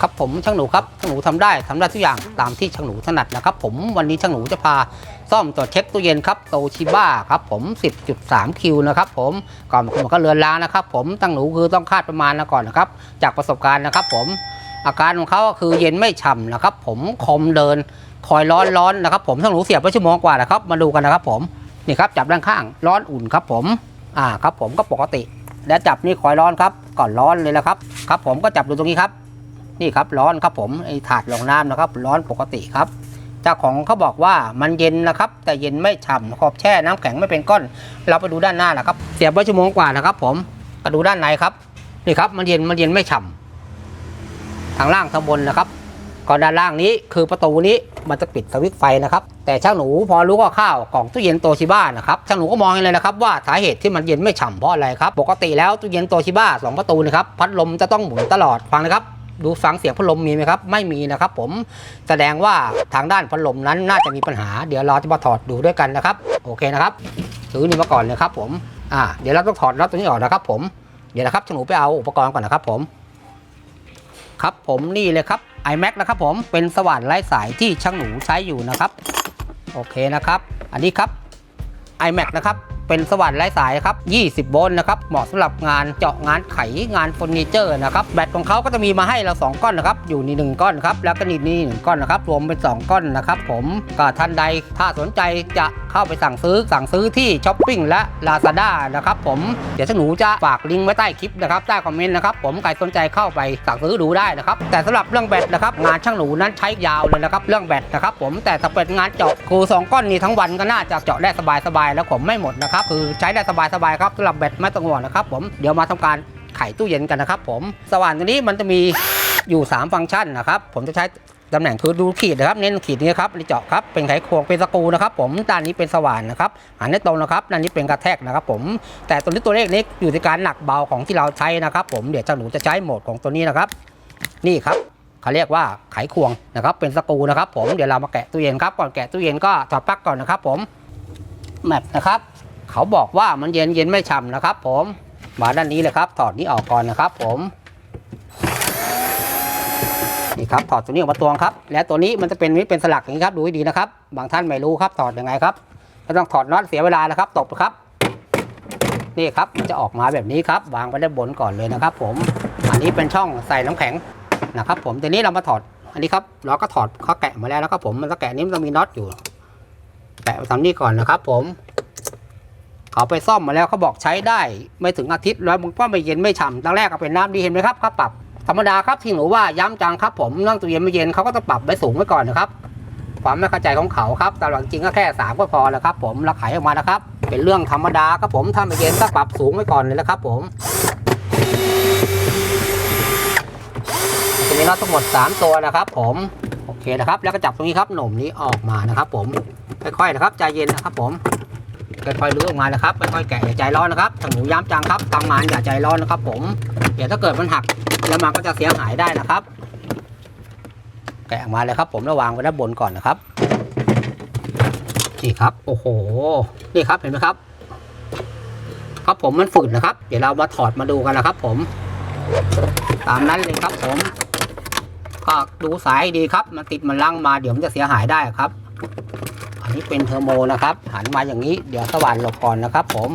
ครับผมช่างหนูครับช่างหนูทำได้ทำได้ทุกอย่างตามที่ช่างหนูถนัดนะครับผมวันนี้ช่างหนูจะพาซ่อมตรวจเช็คตู้เย็นครับโตชิบ้าครับผม 10.3 คิวนะครับผมก่อนมันก็เรือนล้างนะครับผมตั้งหนูคือต้องคาดประมาณนะก่อนนะครับจากประสบการณ์นะครับผมอาการของเขาก็คือเย็นไม่ฉ่ำนะครับผมคมเดินคอยร้อนร้อนนะครับผมช่างหนูเสียบไปชั่วโมงกว่านะครับมาดูกันนะครับผมนี่ครับจับด้านข้างร้อนอุ่นครับผมอ่าครับผมก็ปกติ แล้วจับนี่คอยร้อนครับก่อนร้อนเลยนะครับครับ ผมก็จับดูตรงนี้ครับ นี่ครับร้อนครับผมไอ้ถาดรองน้ำนะครับ ร้อนปกติครับเจ้าของเขาบอกว่ามันเย็นนะครับ แต่เย็นไม่ฉ่ำขอบแช่น้ำแข็งไม่เป็นก้อน เราไปดูด้านหน้านะครับเสียบไว้ชั่วโมงกว่านะครับ ผมก็ดูด้านในครับนี่ครับ มันเย็นมันเย็นไม่ฉ่ำทางล่างทางบนนะครับก่อนด้านล่างนี้คือประตูนี้มันจะปิดสวิตช์ไฟนะครับ แต่ช่างหนูพอรู้ว่าข้าวของตู้เย็นโตชิบ้านะครับช่างหนูก็มองเห็นเลยนะครับว่าสาเหตุที่มันเย็นไม่ฉ่ำเพราะอะไรครับ ปกติแล้วตู้เย็นโตชิบ้าสองประตูนะครับพัดลมจะต้องหมุนตลอดฟังนะครับ ดูฟังเสียงพัดลมมีไหมครับ ไม่มีนะครับผมแสดงว่าทางด้านพัดลมนั้นน่าจะมีปัญหา เดี๋ยวเราจะมาถอดดูด้วยกันนะครับ โอเคนะครับถือนี่มาก่อนเลยครับผมอ่าเดี๋ยวเราต้องถอดน็อตตัวนี้ออกนะครับ ผมเดี๋ยวนะครับช่างหนูไปเอาอุปกรณ์ก่อนนะครับ ผมครับผมนี่เลยครับ iMac นะครับผมเป็นสว่านไร้สายที่ช่างหนูใช้อยู่นะครับ โอเคนะครับ อันนี้ครับ iMac นะครับ เป็นสว่านไร้สายครับ 20 โวลต์นะครับ เหมาะสำหรับงานเจาะงานไขงานเฟอร์นิเจอร์นะครับ แบตของเขาก็จะมีมาให้เรา 2 ก้อนนะครับ อยู่ใน1ก้อนครับ แล้วก็นี่นี่หนึ่งก้อนนะครับ รวมเป็น 2 ก้อนนะครับผม ก็ท่านใดถ้าสนใจจะเข้าไปสั่งซื้อสั่งซื้อที่ช้อปปิ้งและ Lazada นะครับผม เดี๋ยวช่างหนูจะฝากลิงก์ไว้ใต้คลิปนะครับ ใต้คอมเมนต์นะครับ ผมใครสนใจเข้าไปสั่งซื้อดูได้นะครับ แต่สำหรับเรื่องแบตนะครับ งานช่างหนูนั้นใช้ยาวเลยนะครับ เรื่องแบตนะครับ ผม แต่ถ้าเป็นงานเจาะคือสองก้อนนี้ทั้งวันก็น่าจะเจาะได้สบายๆแล้วผมไม่หมดนะครับครับคือใช้ได้สบายๆครับสำหรับแบตไม่ต้องห่วงนะครับผมเดี๋ยวมาทำการไขตู้เย็นกันนะครับผมสว่านตัวนี้มันจะมีอยู่ 3 ฟังก์ชันนะครับผมจะใช้ตำแหน่งคือดูขีดนะครับเน้นขีดนี้ครับนี่เจาะครับเป็นไขควงเป็นสกูนะครับผมด้านนี้เป็นสว่านนะครับหันให้ตรงนะครับด้านนี้เป็นกระแทกนะครับ ผมแต่ตัวนี้ตัวเลขนี้อยู่ที่การหนักเบาของที่เราใช้นะครับ ผมเดี๋ยวเจ้าหนูจะใช้โหมดของตัวนี้นะครับ นี่ครับเขาเรียกว่าไขควงนะครับ เป็นสกูนะครับ ผมเดี๋ยวเรามาแกะตู้เย็นครับก่อนแกะตู้เย็นก็ถอดปลั๊กก่อนนะครับ ผมแมปนะครับ เขาบอกว่ามันเย็นเย็นไม่ฉ่ำนะครับ ผมมาด้านนี้เลยครับ ถอดนี้ออกก่อนนะครับ ผมนี่ครับถอดตัวนี้ออกมาตวงครับ และตัวนี้มันจะเป็นเป็นสลักอย่างนี้ครับดูให้ดีนะครับ บางท่านไม่รู้ครับถอดยังไงครับไม่ต้องถอดน็อตเสียเวลานะครับ ตบครับ นี่ครับมันจะออกมาแบบนี้ครับ วางไว้ด้านบนก่อนเลยนะครับ ผมอันนี้เป็นช่องใส่น้ำแข็งนะครับ ผมทีนี้เรามาถอดอันนี้ครับเราก็ถอดเขาแกะมาแล้วนะครับผมมันจะแกะนี้มันจะมีน็อตอยู่แปะไว้ทำนี้ก่อนนะครับ ผม เขาไปซ่อมมาแล้วเขาบอกใช้ได้ ไม่ถึงอาทิตย์แล้วมันก็ไม่เย็นไม่ฉ่ำตอนแรกก็เป็นน้ำดีเห็นไหมครับเขาปรับธรรมดาครับที่หนูว่าย้ำจังครับผมนั่งตู้เย็นไม่เย็นเขาก็จะปรับไว้สูงไว้ก่อนนะครับความไม่เข้าใจของเขาครับแต่หลังจริงก็แค่สามก็พอแล้วครับ ผมราขายออกมานะครับ เป็นเรื่องธรรมดาครับผมถ้าไม่เย็นก็ปรับสูงไว้ก่อนเลยนะครับ ผมจะมีน็อตทั้งหมด 3 ตัวนะครับ ผมโอเคนะครับ แล้วก็จับตรงนี้ครับหน่มนี้ออกมานะครับ ผมค่อยๆนะครับใจเย็นนะครับ ผม ค่อยๆลื้อออกมานะครับค่อยๆแกะอย่าใจร้อนนะครับถ้าหนูย้ำจังครับทำงานอย่าใจร้อนนะครับ ผมเดี๋ยวถ้าเกิดมันหักแล้วมันก็จะเสียหายได้นะครับ แกะออกมาเลยครับ ผมระวางไว้ด้านบนก่อนนะครับนี่ครับ โอ้โหนี่ครับเห็นไหมครับ ครับผมมันฝืดนะครับ เดี๋ยวเรามาถอดมาดูกันนะครับ ผม ตามนั้นเลยครับ ผมก็ดูสายดีครับ มันติดมันลังมาเดี๋ยวมันจะเสียหายได้ครับ อันนี้เป็นเทอร์โมนะครับ หันมาอย่างนี้ เดี๋ยวสว่านหลบก่อนนะครับ ผม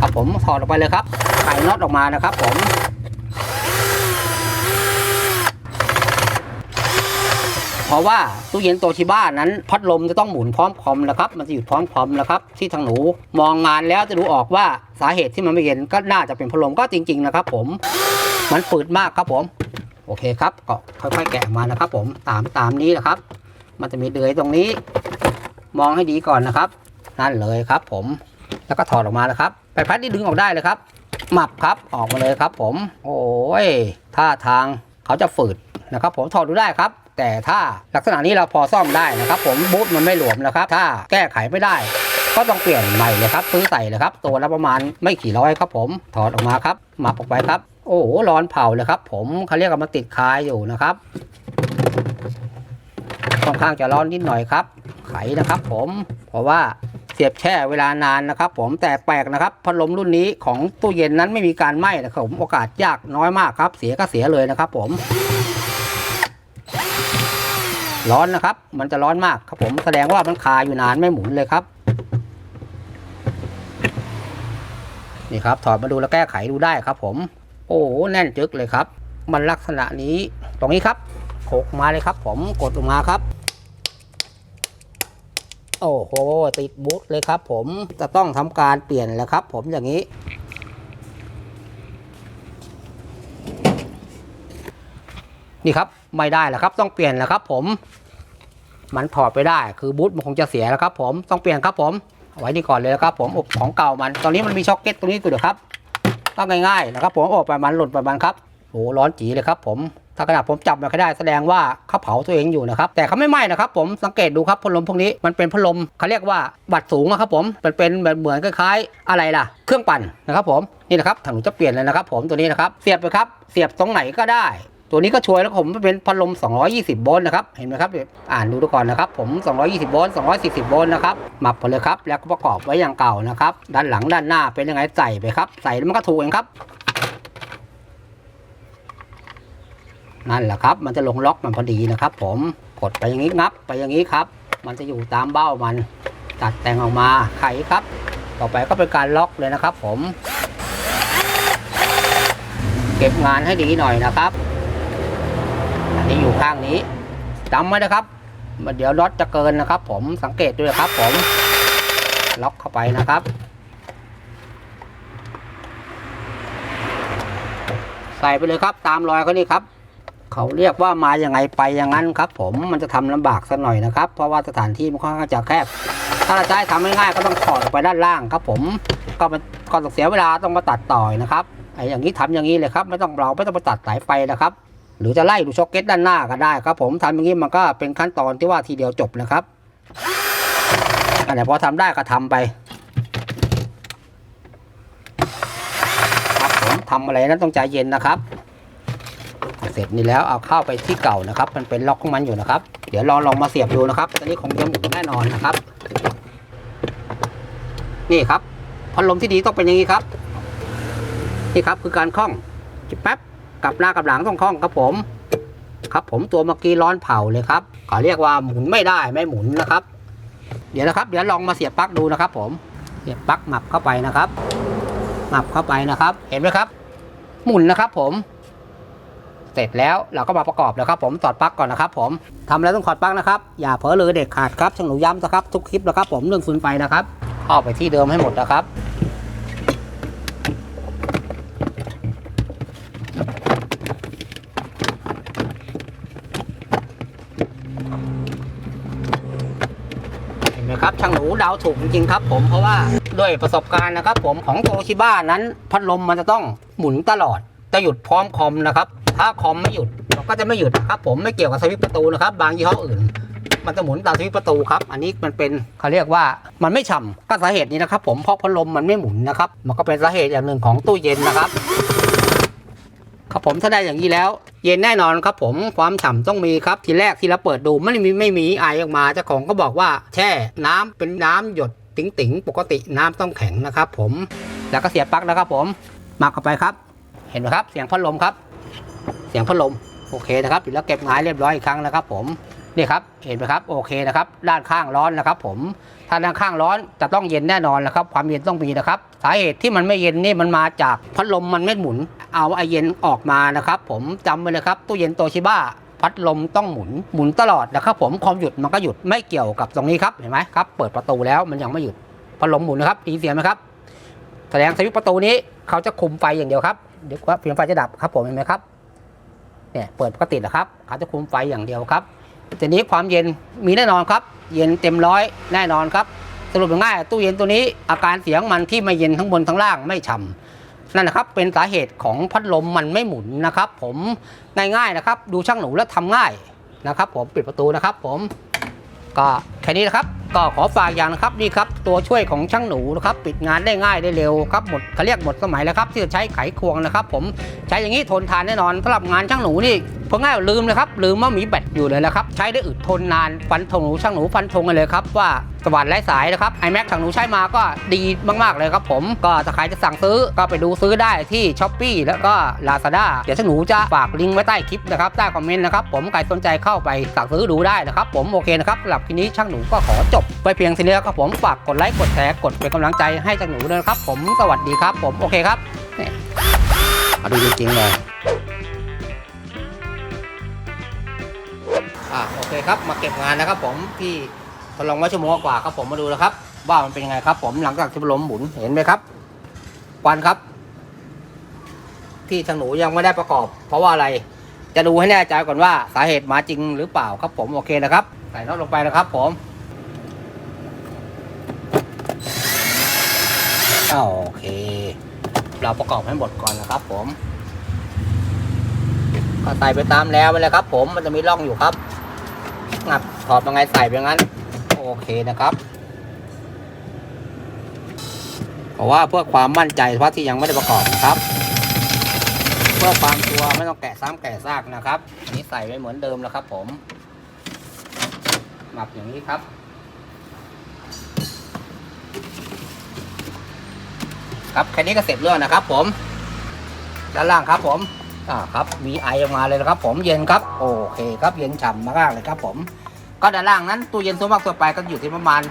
ครับผมถอดออกไปเลยครับไขน็อตออกมานะครับ ผมเพราะว่าตู้เย็นโตชิบ้านั้นพัดลมจะต้องหมุนพร้อมคอมนะครับ มันจะหยุดพร้อมคอมนะครับ ที่ทางหนูมองงานแล้วจะดูออกว่าสาเหตุที่มันไม่เย็นก็น่าจะเป็นพัดลมก็จริง ๆ นะครับ ผม มันฝืดมากครับผม โอเคครับก็ค่อยๆ แกะมานะครับ ผมตามตามนี้นะครับ มันจะมีเดือยตรงนี้ มองให้ดีก่อนนะครับ นั่นเลยครับ ผมแล้วก็ถอดออกมานะครับไปพัดนี่ดึงออกได้เลยครับหมับครับออกมาเลยครับ ผม โอ้ยท่าทางเขาจะฝืดนะครับ ผมถอดดูได้ครับ แต่ถ้าลักษณะนี้เราพอซ่อมได้นะครับ ผมบูทมันไม่หลวมนะครับ ถ้าแก้ไขไม่ได้ ก็ต้องเปลี่ยนใหม่เลยครับซื้อใส่เลยครับ ตัวละประมาณไม่กี่ร้อยครับ ผมถอดออกมาครับหมับออกไปครับ โอ้โหร้อนเผาเลยครับ ผมเขาเรียกว่ามันติดคายอยู่นะครับค่อนข้างจะร้อนนิดหน่อยครับ ไขนะครับ ผมเพราะว่าเสียบแช่เวลานานนะครับ ผมแต่แปลกนะครับพัดลมรุ่นนี้ของตู้เย็นนั้นไม่มีการไหม้นะครับผมโอกาสยากน้อยมากครับ เสียก็เสียเลยนะครับ ผม ร้อนนะครับ มันจะร้อนมากครับ ผมแสดงว่ามันคาอยู่นานไม่หมุนเลยครับนี่ครับถอดมาดูแล้วแก้ไขดูได้ครับ ผม โอ้โหแน่นจึกเลยครับ มันลักษณะนี้ตรงนี้ครับโขกมาเลยครับ ผมกดลงมาครับ โอ้โหติดบูทเลยครับ ผมจะต้องทำการเปลี่ยนแล้วครับ ผมอย่างนี้นี่ครับไม่ได้แล้วครับต้องเปลี่ยนแล้วครับ ผม มันถอดไปได้คือบูทมันคงจะเสียแล้วครับ ผมต้องเปลี่ยนครับ ผมเอาไว้นี่ก่อนเลยครับ ผมอบของเก่ามันตอนนี้มันมีช็อคเก็ตตรงนี้ตัวเดียวครับ ก็ง่ายๆนะครับผมโอบไปมันหล่นไปมันครับโอ้ร้อนจีเลยครับผมถ้าขนาดผมจับมันก็ได้แสดงว่าเขาเผาตัวเองอยู่นะครับ แต่เขาไม่ไหม้นะครับ ผมสังเกตดูครับพัดลมพวกนี้มันเป็นพัดลมเขาเรียกว่าบัดสูงนะครับ ผมมันเป็นเหมือนคล้ายๆอะไรล่ะ เครื่องปั่นนะครับ ผมนี่นะครับถังหนูจะเปลี่ยนเลยนะครับ ผมตัวนี้นะครับเสียบไปครับ เสียบตรงไหนก็ได้ ตัวนี้ก็ช่วยแล้วผมเป็นพัดลม 220 โวลต์นะครับ เห็นไหมครับ อ่านดูดูก่อนนะครับ ผม 220 โวลต์ 240 โวลต์นะครับ หมับไปเลยครับ แล้วก็ประกอบไว้อย่างเก่านะครับ ด้านหลังด้านหน้าเป็นยังไงใส่ไปครับ ใส่แล้วมันก็ถูกเองครับ นั่นแหละครับ มันจะลงล็อกมันพอดีนะครับ ผม กดไปอย่างนี้งับ ไปอย่างนี้ครับ มันจะอยู่ตามเบ้ามัน ตัดแต่งออกมา ไขครับ ต่อไปก็เป็นการล็อกเลยนะครับ ผม เก็บงานให้ดีหน่อยนะครับ ข้างนี้จำไว้นะครับ เดี๋ยวน็อตจะเกินนะครับ ผมสังเกตด้วยนะครับ ผมล็อกเข้าไปนะครับ ใส่ไปเลยครับตามรอยเขานี่ครับเขาเรียกว่ามาอย่างไงไปอย่างนั้นครับ ผมมันจะทำลำบากสักหน่อยนะครับ เพราะว่าสถานที่มันค่อนข้างจะแคบ ถ้าเราจะให้ทำง่ายๆก็ต้องถอดออกไปด้านล่างครับ ผมก็มันก็ต้องเสียเวลาต้องมาตัดต่อยนะครับไอ้อย่างนี้ทำอย่างนี้เลยครับ ไม่ต้องเราไม่ต้องไปตัดสายไฟนะครับ หรือจะไล่ดูช็อคเก็ตด้านหน้าก็ได้ครับ ผมทำอย่างนี้มันก็เป็นขั้นตอนที่ว่าทีเดียวจบนะครับอันไหนพอทำได้ก็ทำไปครับผมทำอะไรนั้นต้องใจเย็นนะครับ เสร็จนี่แล้วเอาเข้าไปที่เก่านะครับ มันเป็นล็อกของมันอยู่นะครับ เดี๋ยวลองลองมาเสียบดูนะครับตอนนี้คงจะหมุนแน่นอนนะครับ นี่ครับพัดลมที่ดีต้องเป็นอย่างนี้ครับ นี่ครับคือการคล้องจิบแป๊บ กับหน้ากับหลังต้องคล้องครับผม ครับผมตัวเมื่อกี้ร้อนเผาเลยครับเขาเรียกว่าหมุนไม่ได้ไม่หมุนนะครับ เดี๋ยวนะครับ เดี๋ยวลองมาเสียบปลั๊กดูนะครับ ผมเสียบปลั๊กหมับเข้าไปนะครับ หมับเข้าไปนะครับ เห็นไหมครับ หมุนนะครับ ผม เสร็จแล้วเราก็มาประกอบแล้วครับ ผมถอดปลั๊กก่อนนะครับ ผมทำแล้วต้องถอดปลั๊กนะครับ อย่าเผลอเลยเด็ดขาดครับช่างหนูย้ำนะครับทุกคลิปนะครับ ผมเรื่องฟืนไฟนะครับเอาไปที่เดิมให้หมดนะครับ นไหมครับช่างหนูดาวถูกจริงครับผมเพราะว่าด้วยประสบการณ์นะครับ ผมของโตชิบ้านั้นพัดลมมันจะต้องหมุนตลอดจะหยุดพร้อมคอมนะครับ ถ้าคอมไม่หยุดมันก็จะไม่หยุดครับ ผมไม่เกี่ยวกับสวิตช์ประตูนะครับ บางยี่ห้ออื่น มันจะหมุนตามสวิตช์ประตูครับ อันนี้มันเป็นเขาเรียกว่ามันไม่ฉ่ำก็สาเหตุนี้นะครับ ผมเพราะพัดลมมันไม่หมุนนะครับ มันก็เป็นสาเหตุอย่างหนึ่งของตู้เย็นนะครับครับผมถ้าได้อย่างนี้แล้ว เย็นแน่นอนครับผมความฉ่าต้องมีครับทีแรกที่เราเปิดดูไม่มีไม่มีไอออกมาเจ้าของก็บอกว่า แช่น้ำเป็นน้ำหยดติ๋งติ๋งๆปกติน้ำต้องแข็งนะครับผมแล้วก็เสียบปลั๊กนะครับผมมาเข้าไปครับ เห็นไหมครับ เสียงพัดลมครับ เสียงพัดลมโอเคนะครับแล้วเก็บหงายเรียบร้อยอีกครั้งนะครับผม นี่ครับเห็นไหมครับโอเคนะครับ ด้านข้างร้อนนะครับ ผมถ้าด้านข้างร้อนจะต้องเย็นแน่นอนนะครับ ความเย็นต้องมีนะครับ สาเหตุที่มันไม่เย็นนี่มันมาจากพัดลมมันไม่หมุน เอาไอเย็นออกมานะครับ ผมจำไว้เลยครับตู้เย็นโตชิบ้าพัดลมต้องหมุนหมุนตลอดนะครับ ผมความหยุดมันก็หยุดไม่เกี่ยวกับตรงนี้ครับเห็นไหมครับเปิดประตูแล้วมันยังไม่หยุดพัดลมหมุนนะครับด้ยินเสียงไหมครับแสดงสวิตประตูนี้เขาจะคุมไฟอย่างเดียวครับเดี๋ยวว่าเพียงไฟจะดับครับผมเห็นไหมครับเนี่ยเปิดปกตินะครับเขาจะคุมไฟอย่างเดียวครับ ทีนี้ความเย็นมีแน่นอนครับ เย็นเต็มร้อยแน่นอนครับ สรุปง่ายๆตู้เย็นตัวนี้อาการเสียงมันที่ไม่เย็นทั้งบนทั้งล่างไม่ฉ่ำนั่นนะครับเป็นสาเหตุของพัดลมมันไม่หมุนนะครับ ผมง่ายๆนะครับ ดูช่างหนูแล้วทำง่ายนะครับ ผมปิดประตูนะครับ ผมก็แค่นี้นะครับ ก็ขอฝากอย่างนะครับนี่ครับตัวช่วยของช่างหนูนะครับปิดงานได้ง่ายได้เร็วครับหมดเขาเรียกหมดสมัยแล้วครับที่จะใช้ไขควงนะครับ ผมใช้อย่างนี้ทนทานแน่นอนสำหรับงานช่างหนูนี่เพราะง่ายลืมเลยครับลืมว่ามีแบตอยู่เลยนะครับใช้ได้อึดทนนานฟันธงหนูช่างหนูฟันธงกันเลยครับว่า สว่านไร้สายนะครับไอแม็กช่างหนูใช้มาก็ดีมากๆเลยครับผมก็ถ้าใครจะสั่งซื้อก็ไปดูซื้อได้ที่ช้อปปีแล้วก็ Lazada เดี๋ยวช่างหนูจะฝากลิงก์ไว้ใต้คลิปนะครับใต้คอมเมนต์นะครับผมใครสนใจเข้าไปสั่งซื้อดูได้นะครับผมโอเคนะครับสำหรับคลิปนี้ช่างหนูก็ขอจบไปเพียงเท่านี้ครับผมฝากกดไลค์กดแชร์กดเป็นกำลังใจให้ช่างหนูด้วยนะครับผมสวัสดีครับผมโอเคครับนี่มาดูจริงๆเลยอะโอเคครับมาเก็บงานนะครับผมที่ ลองไว้ชั่วโมงกว่าครับผมมาดูนะครับ ว่ามันเป็นยังไงครับ ผมหลังจากที่พัดลมหมุนเห็นไหมครับควันครับ ที่ทางหนูยังไม่ได้ประกอบ เพราะว่าอะไร จะดูให้แน่ใจก่อนว่าสาเหตุมาจริงหรือเปล่าครับ ผมโอเคนะครับใส่น็อตลงไปนะครับ ผมโอเค เราประกอบให้หมดก่อนนะครับ ผมก็ใส่ไปตามแล้วไปเลยครับ ผมมันจะมีร่องอยู่ครับงับถอดยังไงใส่ไปงั้น โอเคนะครับ เพราะว่าเพื่อความมั่นใจเพราที่ยังไม่ได้ประกอบนะครับ เพื่อความชัวร์ไม่ต้องแกะซ้ำแกะซากนะครับอันนี้ใส่ไว้เหมือนเดิมแล้วครับ ผม หมักอย่างนี้ครับครับแค่นี้ก็เสร็จเรื่องนะครับ ผม ด้านล่างครับ ผมอ่าครับมีไอออกมาเลยนะครับ ผมเย็นครับ โอเคครับเย็นฉ่ำมากเลยครับ ผม ก็ด้านล่างนั้นตู้เย็นส่วนมากทั่วไปก็อยู่ที่ประมาณ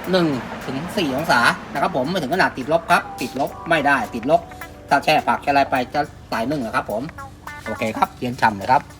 1ถึง4องศานะครับผมไม่ถึงขนาดติดลบครับ ติดลบไม่ได้ติดลบถ้าแช่ผักแช่อะไรไปจะตายนึ่งนะครับผม โอเคครับเย็นฉ่ำเลยครับ